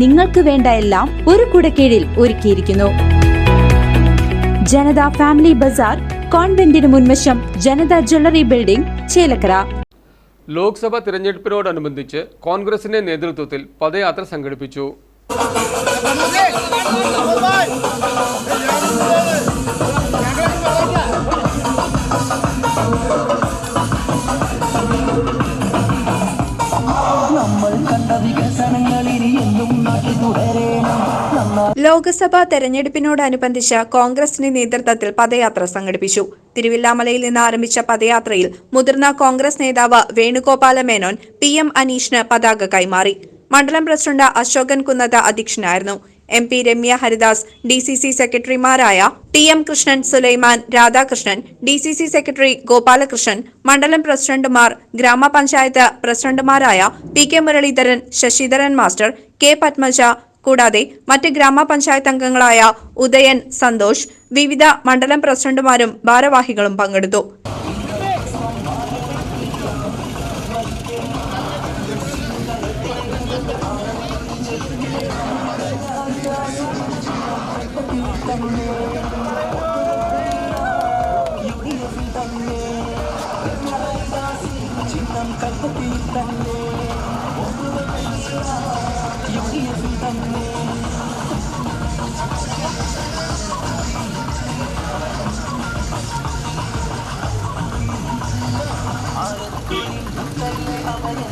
നിങ്ങൾക്ക് വേണ്ട എല്ലാം ഒരു കുടക്കീഴിൽ ഒരുക്കിയിരിക്കുന്നു. ജനത ഫാമിലി ബസാർ കോൺവെന്റിന് മുൻവശം ജനത ജ്വല്ലറി ബിൽഡിംഗ് ചേലക്കര. ലോക്സഭ തിരഞ്ഞെടുപ്പിനോടനുബന്ധിച്ച് കോൺഗ്രസിന്റെ നേതൃത്വത്തിൽ പദയാത്ര സംഘടിപ്പിച്ചു. ലോക്സഭാ തെരഞ്ഞെടുപ്പിനോടനുബന്ധിച്ച് കോൺഗ്രസിന്റെ നേതൃത്വത്തിൽ പദയാത്ര സംഘടിപ്പിച്ചു. തിരുവില്ലാമലയിൽ നിന്ന് ആരംഭിച്ച പദയാത്രയിൽ മുതിർന്ന കോൺഗ്രസ് നേതാവ് വേണുഗോപാല മേനോൻ പി എം അനീഷിന് പതാക കൈമാറി. മണ്ഡലം പ്രസിഡന്റ് അശോകൻ കുന്നത അധ്യക്ഷനായിരുന്നു. M P Ramya Haridas D C C സെക്രട്ടറിമാരായ T M Krishnan Sulaiman Radhakrishnan D C C secretary Gopalakrishnan മണ്ഡലം പ്രസിഡന്റുമാർ ഗ്രാമപഞ്ചായത്ത് പ്രസിഡന്റുമാരായ P K Muraleedharan Sasidharan master K Padmaja കൂടാതെ മറ്റ് ഗ്രാമപഞ്ചായത്ത് അംഗങ്ങളായ ഉദയൻ സന്തോഷ് വിവിധ മണ്ഡലം പ്രസിഡന്റുമാരും ഭാരവാഹികളും പങ്കെടുത്തു. ചിന്തം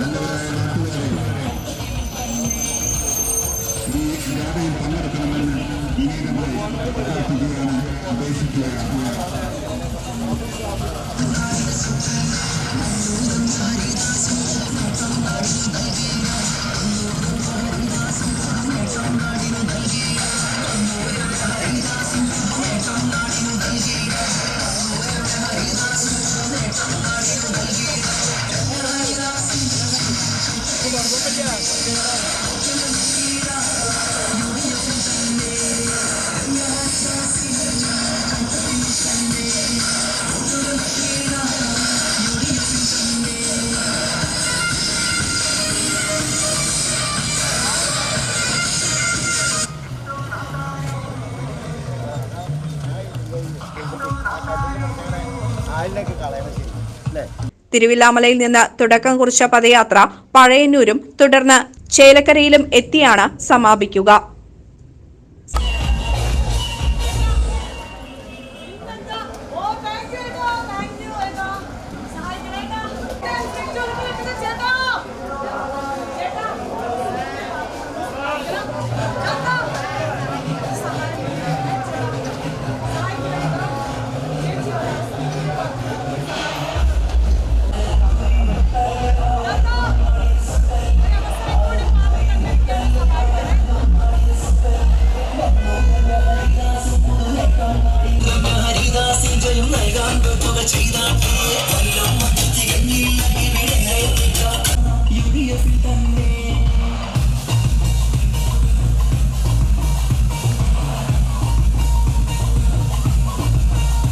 നല്ലവരായ നാട്ടുകാരെ ഈ ജാഥയിൽ പങ്കെടുക്കണമെന്ന് വിനീതമായി അപേക്ഷിക്കുകയാണ് അപേക്ഷിക്കുകയാണ് തിരുവില്ലാമലയിൽ നിന്ന് തുടക്കം കുറിച്ച പദയാത്ര പഴയന്നൂരും തുടർന്ന് ചേലക്കരയിലും എത്തിയാണ് സമാപിക്കുക.